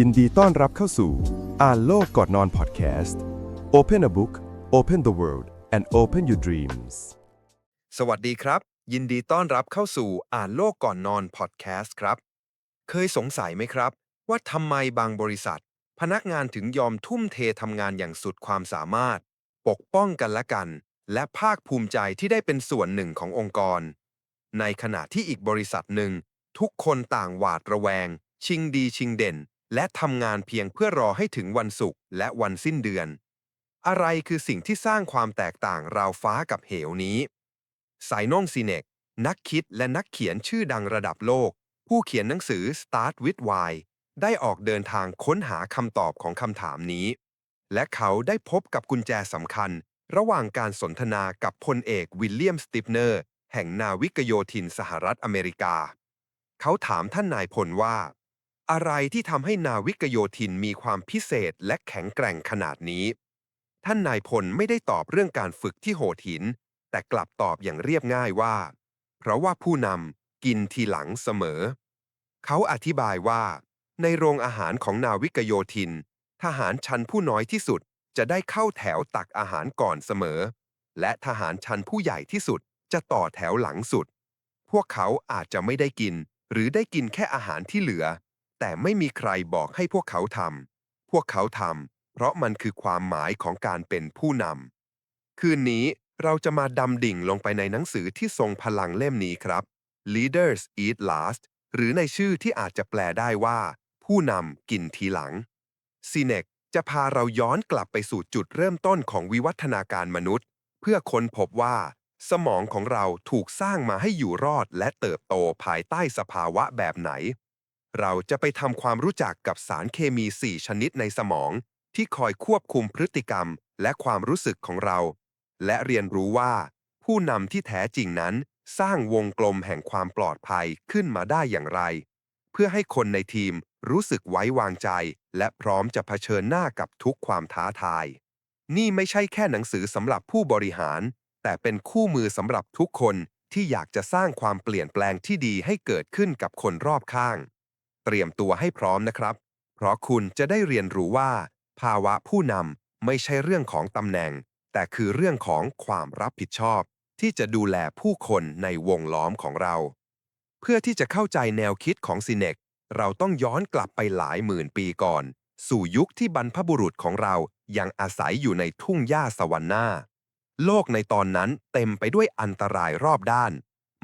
ยินดีต้อนรับเข้าสู่ อ่านโลกก่อนนอนพอดแคสต์ Open a book Open the world and open your dreams สวัสดีครับ ยินดีต้อนรับเข้าสู่อ่านโลกก่อนนอนพอดแคสต์ครับ เคยสงสัยไหมครับ ว่าทำไมบางบริษัท พนักงานถึงยอมทุ่มเททำงานอย่างสุดความสามารถ ปกป้องกันและกัน และภาคภูมิใจที่ได้เป็นส่วนหนึ่งขององค์กร ในขณะที่อีกบริษัทหนึ่ง ทุกคนต่างหวาดระแวง ชิงดีชิงเด่น และทำงานเพียงเพื่อรอให้ถึงวันศุกร์และวันสิ้นเดือน อะไรคือสิ่งที่สร้างความแตกต่างราวฟ้ากับเหวนี้ไซนองซีเนกนักคิดและนักเขียนชื่อดังระดับโลก ผู้เขียนหนังสือ Start with Why ได้ออกเดินทางค้นหาคำตอบของคำถามนี้ และเขาได้พบกับกุญแจสำคัญ ระหว่างการสนทนากับพลเอกวิลเลียมสติฟเนอร์ แห่งนาวิกโยธินสหรัฐอเมริกา เขาถามท่านนายพลว่า อะไรที่ทำให้นาวิกโยธินมีความพิเศษและแข็งแกร่งขนาดนี้ ท่านนายพลไม่ได้ตอบเรื่องการฝึกที่โหดหิน แต่กลับตอบอย่างเรียบง่ายว่า เพราะว่าผู้นำกินทีหลังเสมอ เขาอธิบายว่า ในโรงอาหารของนาวิกโยธิน ทหารชั้นผู้น้อยที่สุดจะได้เข้าแถวตักอาหารก่อนเสมอ และทหารชั้นผู้ใหญ่ที่สุดจะต่อแถวหลังสุด พวกเขาอาจจะไม่ได้กิน หรือได้กินแค่อาหารที่เหลือ แต่ไม่มีใครบอกให้พวกเขาทำ พวกเขาทำ เพราะมันคือความหมายของการเป็นผู้นำ คืนนี้เราจะมาดำดิ่งลงไปในหนังสือที่ทรงพลังเล่มนี้ครับ Leaders Eat Last หรือในชื่อที่อาจจะแปลได้ว่า ผู้นำกินทีหลังซีเนกจะพาเราย้อนกลับไปสู่จุดเริ่มต้นของวิวัฒนาการมนุษย์ เพื่อค้นพบว่า สมองของเราถูกสร้างมาให้อยู่รอดและเติบโตภายใต้สภาวะแบบไหน เราจะไปทำความรู้จักกับสารเคมี 4 ชนิดในสมอง ที่คอยควบคุมพฤติกรรมและความรู้สึกของเรา และเรียนรู้ว่า ผู้นำที่แท้จริงนั้น สร้างวงกลมแห่งความปลอดภัยขึ้นมาได้อย่างไร เพื่อให้คนในทีมรู้สึกไว้วางใจ และพร้อมจะเผชิญหน้ากับทุกความท้าทาย นี่ไม่ใช่แค่หนังสือสำหรับผู้บริหาร แต่เป็นคู่มือสำหรับทุกคนที่อยากจะสร้างความเปลี่ยนแปลงที่ดีให้เกิดขึ้นกับคนรอบข้าง เตรียมตัวให้พร้อมนะครับ เพราะคุณจะได้เรียนรู้ว่า ภาวะผู้นำไม่ใช่เรื่องของตำแหน่ง แต่คือเรื่องของความรับผิดชอบ ที่จะดูแลผู้คนในวงล้อมของเรา เพื่อที่จะเข้าใจแนวคิดของซินเนกเราต้องย้อนกลับไปหลายหมื่นปีก่อน สู่ยุคที่บรรพบุรุษของเรายังอาศัยอยู่ในทุ่งหญ้าสวรรค์นาโลกในตอนนั้นเต็มไปด้วยอันตรายรอบด้าน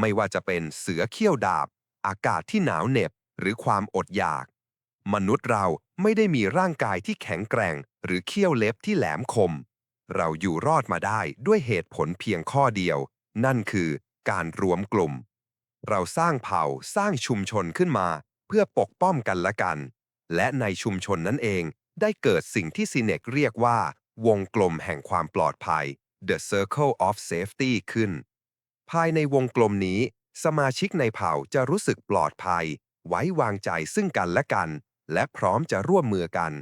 ไม่ว่าจะเป็นเสือเขี้ยวดาบ อากาศที่หนาวเหน็บ หรือความอดอยาก มนุษย์เราไม่ได้มีร่างกายที่แข็งแกร่ง หรือเขี้ยวเล็บที่แหลมคม เราอยู่รอดมาได้ด้วยเหตุผลเพียงข้อเดียว นั่นคือการรวมกลุ่ม เราสร้างเผ่าสร้างชุมชนขึ้นมา เพื่อปกป้องกันและกัน และในชุมชนนั้นเองได้เกิดสิ่งที่ซีเนกเรียกว่า วงกลมแห่งความปลอดภัย The Circle of Safety ขึ้น ภายในวงกลมนี้ สมาชิกในเผ่าจะรู้สึกปลอดภัย ไว้วางใจซึ่งกันและกัน และพร้อมจะร่วมมือกัน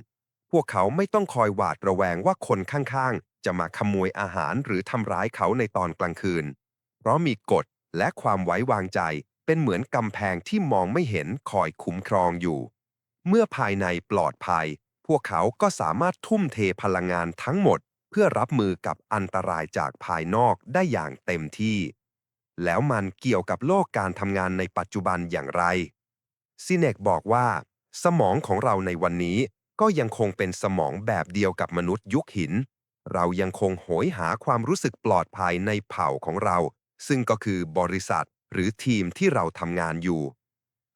พวกเขาไม่ต้องคอยหวาดระแวงว่าคนข้างๆ จะมาขโมยอาหารหรือทำร้ายเขาในตอนกลางคืน เพราะมีกฎและความไว้วางใจเป็นเหมือนกำแพงที่มองไม่เห็นคอยคุ้มครองอยู่ เมื่อภายในปลอดภัย พวกเขาก็สามารถทุ่มเทพลังงานทั้งหมด เพื่อรับมือกับอันตรายจากภายนอกได้อย่างเต็มที่ แล้วมันเกี่ยวกับโลกการทำงานในปัจจุบันอย่างไร ซิเนกบอกว่า สมองของเราในวันนี้ก็ยังคงเป็นสมองแบบเดียวกับมนุษย์ยุคหิน เรายังคงโหยหาความรู้สึกปลอดภัยในเผ่าของเรา ซึ่งก็คือบริษัทหรือทีมที่เราทำงานอยู่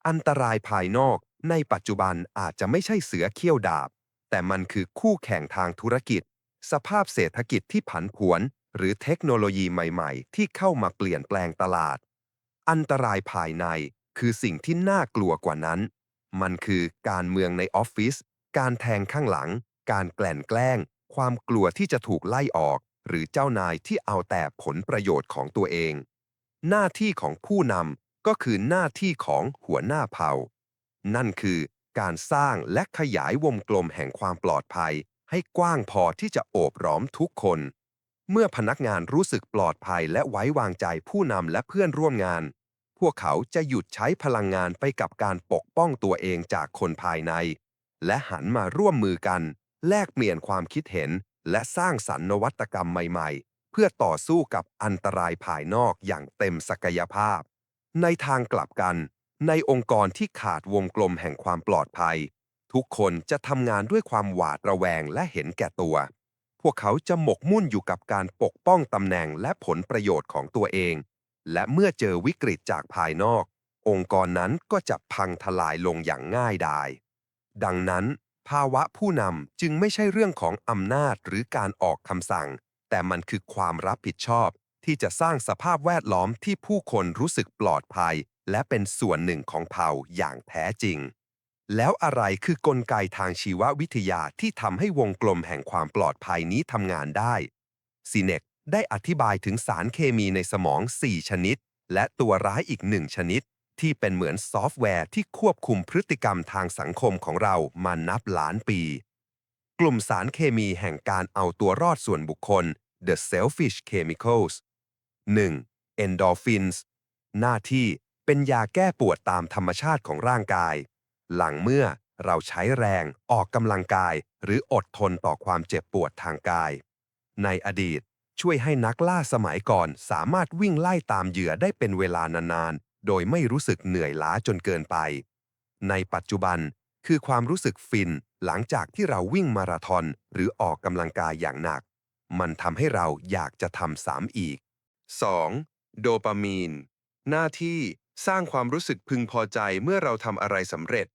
อันตรายภายนอกในปัจจุบันอาจจะไม่ใช่เสือเขี้ยวดาบ แต่มันคือคู่แข่งทางธุรกิจ สภาพเศรษฐกิจที่ผันผวน หรือเทคโนโลยีใหม่ ๆ ที่เข้ามาเปลี่ยนแปลงตลาด อันตรายภายใน คือสิ่งที่น่ากลัวกว่านั้น มันคือการเมืองในออฟฟิศ การแทงข้างหลัง การแกล้งแกล้ง ความกลัวที่จะถูกไล่ออก หรือเจ้านายที่เอาแต่ผลประโยชน์ของตัวเอง หน้าที่ของผู้นำก็คือหน้าที่ของหัวหน้าเผ่า นั่นคือการสร้างและขยายวงกลมแห่งความปลอดภัย ให้กว้างพอที่จะโอบล้อมทุกคน เมื่อพนักงานรู้สึกปลอดภัยและไว้วางใจผู้นำและเพื่อนร่วมงาน พวกเขาจะหยุดใช้พลังงานไปกับการปกป้องตัวเองจากคนภายใน และหันมาร่วมมือกัน แลกเปลี่ยนความคิดเห็น และสร้างสรรค์นวัตกรรมใหม่ๆ เพื่อต่อสู้กับอันตรายภายนอกอย่างเต็มศักยภาพ ในทางกลับกัน ในองค์กรที่ขาดวงกลมแห่งความปลอดภัย ทุกคนจะทำงานด้วยความหวาดระแวงและเห็นแก่ตัว พวกเขาจะหมกมุ่นอยู่กับการปกป้องตำแหน่งและผลประโยชน์ของตัวเอง และเมื่อเจอวิกฤตจากภายนอก องค์กรนั้นก็จะพังทลายลงอย่างง่ายดาย ดังนั้น ภาวะผู้นำจึงไม่ใช่เรื่องของอำนาจหรือการออกคำสั่ง แต่มันคือความรับผิดชอบ ที่จะสร้างสภาพแวดล้อมที่ผู้คนรู้สึกปลอดภัย และเป็นส่วนหนึ่งของเผ่าอย่างแท้จริง แล้วอะไรคือกลไกทางชีววิทยาที่ทำให้วงกลมแห่งความปลอดภัยนี้ทำงานได้ซีเนก ได้อธิบายถึงสารเคมีในสมอง 4 ชนิด และตัวร้ายอีกหนึ่งชนิด ที่เป็นเหมือนซอฟต์แวร์ที่ควบคุมพฤติกรรมทางสังคมของเรามานับล้านปี กลุ่มสารเคมีแห่งการเอาตัวรอดส่วนบุคคล The Selfish Chemicals 1. Endorphins หน้าที่เป็นยาแก้ปวดตามธรรมชาติของร่างกาย หลังเมื่อเราใช้แรงออกกำลังกาย หรืออดทนต่อความเจ็บปวดทางกาย ในอดีต ช่วยให้นักล่าสมัยก่อนสามารถวิ่งไล่ตามเหยื่อได้เป็นเวลานานๆ โดยไม่รู้สึกเหนื่อยล้าจนเกินไป ในปัจจุบันคือความรู้สึกฟินหลังจากที่เราวิ่งมาราธอนหรือออกกำลังกายอย่างหนัก มันทำให้เราอยากจะทำซ้ำอีก 2. โดปามีน หน้าที่สร้างความรู้สึกพึงพอใจเมื่อเราทำอะไรสำเร็จ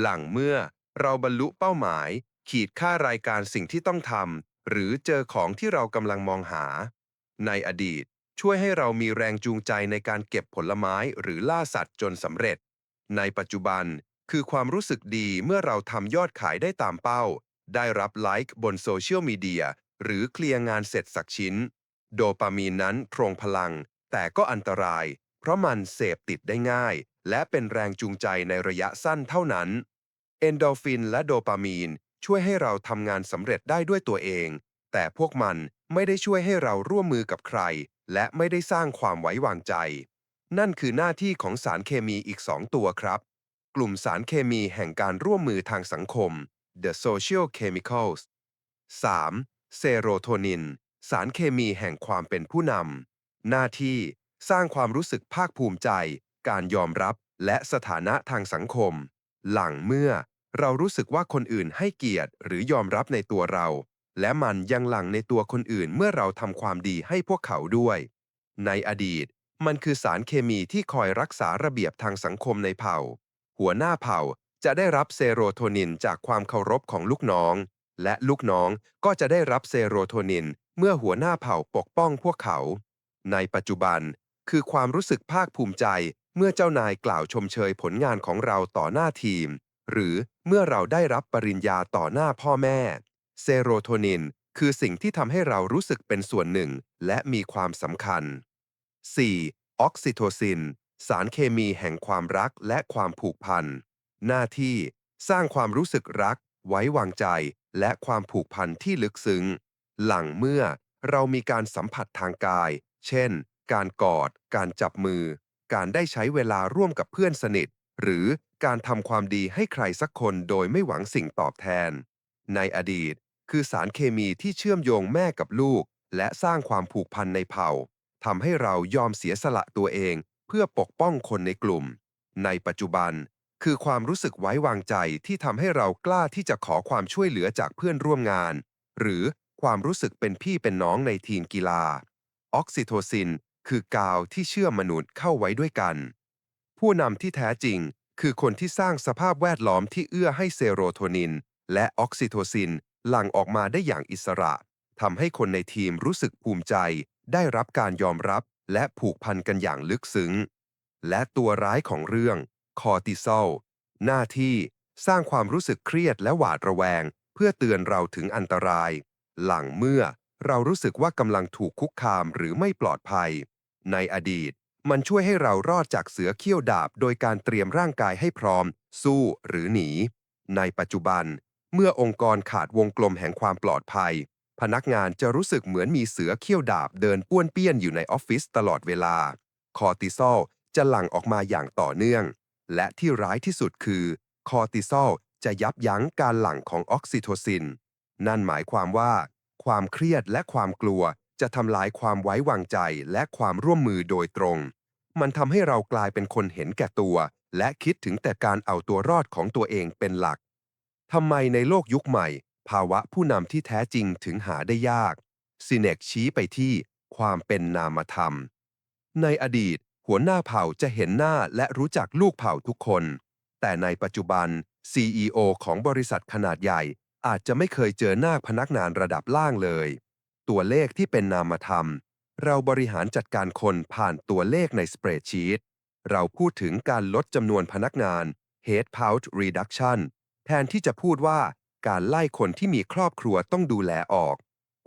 หลังเมื่อเราบรรลุเป้าหมาย ขีดค่ารายการสิ่งที่ต้องทำ หรือเจอของที่เรากำลังมองหา ในอดีตช่วยให้เรามีแรงจูงใจในการเก็บผลไม้หรือล่าสัตว์จนสำเร็จ ในปัจจุบันคือความรู้สึกดีเมื่อเราทำยอดขายได้ตามเป้า ได้รับไลค์บนโซเชียลมีเดียหรือเคลียร์งานเสร็จสักชิ้น โดปามีนนั้นทรงพลัง แต่ก็อันตราย เพราะมันเสพติดได้ง่าย และเป็นแรงจูงใจในระยะสั้นเท่านั้น เอนโดฟินและโดปามีน ช่วยให้เราทำงานสำเร็จได้ด้วยตัวเอง แต่พวกมันไม่ได้ช่วยให้เราร่วมมือกับใคร และไม่ได้สร้างความไว้วางใจ นั่นคือหน้าที่ของสารเคมีอีกสองตัวครับ กลุ่มสารเคมีแห่งการร่วมมือทางสังคม The Social Chemicals 3. เซโรโทนิน สารเคมีแห่งความเป็นผู้นำหน้าที่สร้างความรู้สึกภาคภูมิใจ การยอมรับและสถานะทางสังคม หลังเมื่อ เรารู้สึกว่าคนอื่นให้เกียรติหรือยอมรับในตัวเรา และมันยังหลั่งในตัวคนอื่นเมื่อเราทำความดีให้พวกเขาด้วย ในอดีต มันคือสารเคมีที่คอยรักษาระเบียบทางสังคมในเผ่า หัวหน้าเผ่าจะได้รับเซโรโทนินจากความเคารพของลูกน้อง และลูกน้องก็จะได้รับเซโรโทนินเมื่อหัวหน้าเผ่าปกป้องพวกเขา ในปัจจุบัน คือความรู้สึกภาคภูมิใจเมื่อเจ้านายกล่าวชมเชยผลงานของเราต่อหน้าทีม หรือเมื่อเราได้รับปริญญาต่อหน้าพ่อแม่ เซโรโทนินคือสิ่งที่ทำให้เรารู้สึกเป็นส่วนหนึ่งและมีความสำคัญ 4. ออกซิโทซิน สารเคมีแห่งความรักและความผูกพัน หน้าที่สร้างความรู้สึกรัก ไว้วางใจ และความผูกพันที่ลึกซึ้ง หลังเมื่อเรามีการสัมผัสทางกาย เช่น การกอด การจับมือ การได้ใช้เวลาร่วมกับเพื่อนสนิท หรือ การทำความดีให้ใครสักคนโดยไม่หวังสิ่งตอบแทน ในอดีต คือสารเคมีที่เชื่อมโยงแม่กับลูก และสร้างความผูกพันในเผ่าทำให้เรายอมเสียสละตัวเอง เพื่อปกป้องคนในกลุ่ม ในปัจจุบัน คือความรู้สึกไว้วางใจที่ทำให้เรากล้าที่จะขอความช่วยเหลือจากเพื่อนร่วมงาน หรือความรู้สึกเป็นพี่เป็นน้องในทีมกีฬา ออกซิโทซิน คือกาวที่เชื่อมมนุษย์เข้าไว้ด้วยกัน ผู้นำที่แท้จริง คือคนที่สร้างสภาพแวดล้อมที่เอื้อให้เซโรโทนิน และออกซิโทซิน หลั่งออกมาได้อย่างอิสระทำให้คนในทีมรู้สึกภูมิใจ ได้รับการยอมรับและผูกพันกันอย่างลึกซึ้ง และตัวร้ายของเรื่อง คอร์ติซอล หน้าที่สร้างความรู้สึกเครียดและหวาดระแวง เพื่อเตือนเราถึงอันตราย หลังเมื่อเรารู้สึกว่ากำลังถูกคุกคามหรือไม่ปลอดภัย ในอดีต มันช่วยให้เรารอดจากเสือเขี้ยวดาบ โดยการเตรียมร่างกายให้พร้อม สู้หรือหนี ในปัจจุบัน เมื่อองค์กรขาดวงกลมแห่งความปลอดภัย พนักงานจะรู้สึกเหมือนมีเสือเขี้ยวดาบเดินป้วนเปี้ยนอยู่ในออฟฟิศตลอดเวลา คอร์ติซอลจะหลั่งออกมาอย่างต่อเนื่อง และที่ร้ายที่สุดคือ คอร์ติซอลจะยับยั้งการหลั่งของออกซิโทซิน นั่นหมายความว่า ความเครียดและความกลัว จะทำลายความไว้วางใจและความร่วมมือโดยตรง มันทำให้เรากลายเป็นคนเห็นแก่ตัว และคิดถึงแต่การเอาตัวรอดของตัวเองเป็นหลักทำไมในโลกยุคใหม่ ภาวะผู้นำที่แท้จริงถึงหาได้ยากซินเนกชี้ไปที่ความเป็นนามธรรม ในอดีต หัวหน้าเผ่าจะเห็นหน้าและรู้จักลูกเผ่าทุกคน แต่ในปัจจุบัน CEO ของบริษัทขนาดใหญ่อาจจะไม่เคยเจอหน้าพนักงานระดับล่างเลย ตัวเลขที่เป็นนามธรรม เราบริหารจัดการคนผ่านตัวเลขในสเปรดชีตเราพูดถึงการลดจำนวนพนักงาน Headcount Reduction แทนที่จะพูดว่าการไล่คนที่มีครอบครัวต้องดูแลออก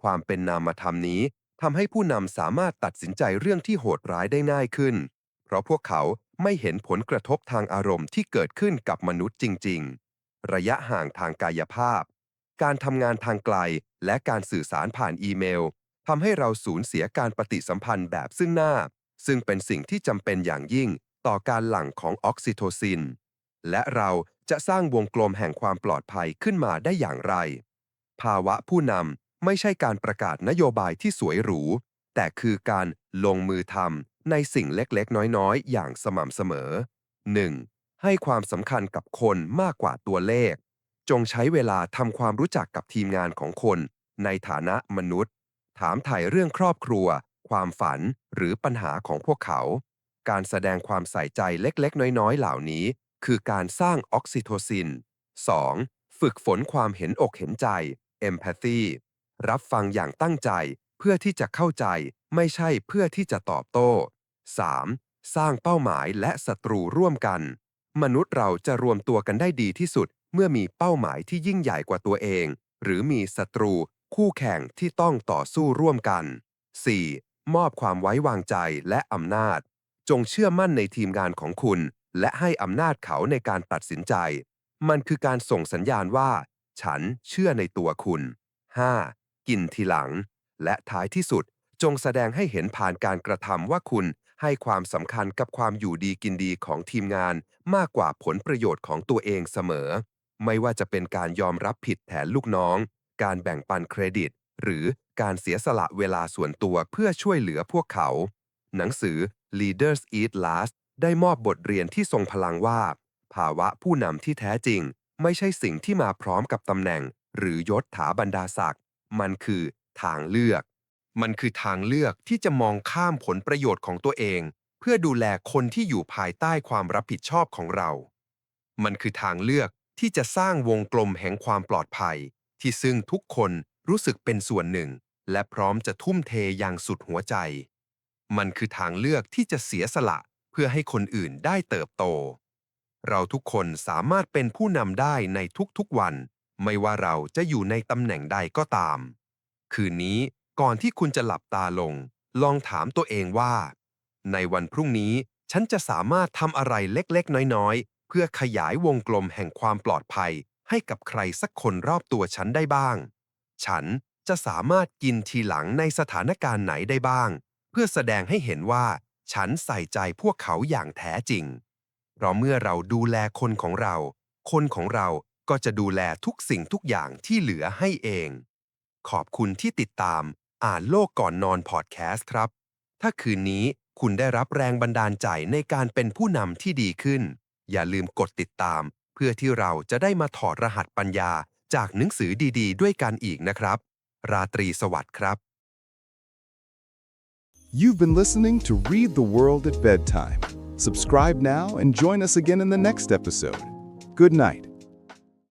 ความเป็นนามธรรมนี้ทำให้ผู้นำสามารถตัดสินใจเรื่องที่โหดร้ายได้ง่ายขึ้น เพราะพวกเขาไม่เห็นผลกระทบทางอารมณ์ที่เกิดขึ้นกับมนุษย์จริง ๆ ระยะห่างทางกายภาพ การทำงานทางไกล และการสื่อสารผ่านอีเมลทำให้เราสูญเสียการปฏิสัมพันธ์แบบซึ่งหน้า ซึ่งเป็นสิ่งที่จำเป็นอย่างยิ่งต่อการหลั่งของออกซิโทซิน และเราจะสร้างวงกลมแห่งความปลอดภัยขึ้นมาได้อย่างไร ภาวะผู้นำไม่ใช่การประกาศนโยบายที่สวยหรู แต่คือการลงมือทำในสิ่งเล็กๆ น้อยๆ อย่างสม่ำเสมอ 1. ให้ความสำคัญกับคนมากกว่าตัวเลข จงใช้เวลาทำความรู้จักกับทีมงานของคน ในฐานะมนุษย์ ถามถ่ายเรื่องครอบครัว ความฝันหรือปัญหาของพวกเขา การแสดงความใส่ใจเล็กๆ น้อยๆ เหล่านี้ คือการสร้างออกซิโทซิน 2. ฝึกฝนความเห็นอกเห็นใจ empathy รับฟังอย่างตั้งใจเพื่อที่จะเข้าใจไม่ใช่เพื่อที่จะตอบโต้ 3. สร้างเป้าหมายและศัตรูร่วมกัน มนุษย์เราจะรวมตัวกันได้ดีที่สุด เมื่อมีเป้าหมายที่ยิ่งใหญ่กว่าตัวเอง หรือมีศัตรู คู่แข่งที่ต้องต่อสู้ร่วมกัน 4. มอบความไว้วางใจและอำนาจ จงเชื่อมั่นในทีมงานของคุณ และให้อำนาจเขาในการตัดสินใจ มันคือการส่งสัญญาณว่า ฉันเชื่อในตัวคุณ 5. กินทีหลัง และท้ายที่สุด จงแสดงให้เห็นผ่านการกระทำว่าคุณให้ความสำคัญกับความอยู่ดีกินดีของทีมงานมากกว่าผลประโยชน์ของตัวเองเสมอ ไม่ว่าจะเป็นการยอมรับผิดแทนลูกน้อง การแบ่งปันเครดิต หรือการเสียสละเวลาส่วนตัวเพื่อช่วยเหลือพวกเขา หนังสือ Leaders Eat Last ได้มอบบทเรียนที่ทรงพลังว่า ภาวะผู้นำที่แท้จริง ไม่ใช่สิ่งที่มาพร้อมกับตำแหน่ง หรือยศถาบรรดาศักดิ์มันคือทางเลือก มันคือทางเลือกที่จะมองข้ามผลประโยชน์ของตัวเอง เพื่อดูแลคนที่อยู่ภายใต้ความรับผิดชอบของเรา มันคือทางเลือก ที่จะสร้างวงกลมแห่งความปลอดภัย ที่ซึ่งทุกคนรู้สึกเป็นส่วนหนึ่ง และพร้อมจะทุ่มเทอย่างสุดหัวใจ มันคือทางเลือกที่จะเสียสละเพื่อให้คนอื่นได้เติบโต เราทุกคนสามารถเป็นผู้นำได้ในทุกๆวัน ไม่ว่าเราจะอยู่ในตำแหน่งใดก็ตาม คืนนี้ก่อนที่คุณจะหลับตาลง ลองถามตัวเองว่า ในวันพรุ่งนี้ฉันจะสามารถทำอะไรเล็กๆ น้อยๆ เพื่อขยายวงกลมแห่งความปลอดภัยให้กับใครสักคนรอบตัวฉันได้บ้าง ฉันจะสามารถกินทีหลังในสถานการณ์ไหนได้บ้าง เพื่อแสดงให้เห็นว่า ฉันใส่ใจพวกเขาอย่างแท้จริง เพราะเมื่อเราดูแลคนของเรา คนของเราก็จะดูแลทุกสิ่งทุกอย่างที่เหลือให้เอง ขอบคุณที่ติดตาม อ่านโลกก่อนนอนพอดแคสต์ครับ ถ้าคืนนี้คุณได้รับแรงบันดาลใจในการเป็นผู้นำที่ดีขึ้น อย่าลืมกดติดตาม เพื่อที่เราจะได้มาถอดรหัสปัญญาจากหนังสือดีๆ ด้วยกันอีกนะครับ ราตรีสวัสดิ์ครับ You've been listening to Read the World at Bedtime. Subscribe now and join us again in the next episode. Good night.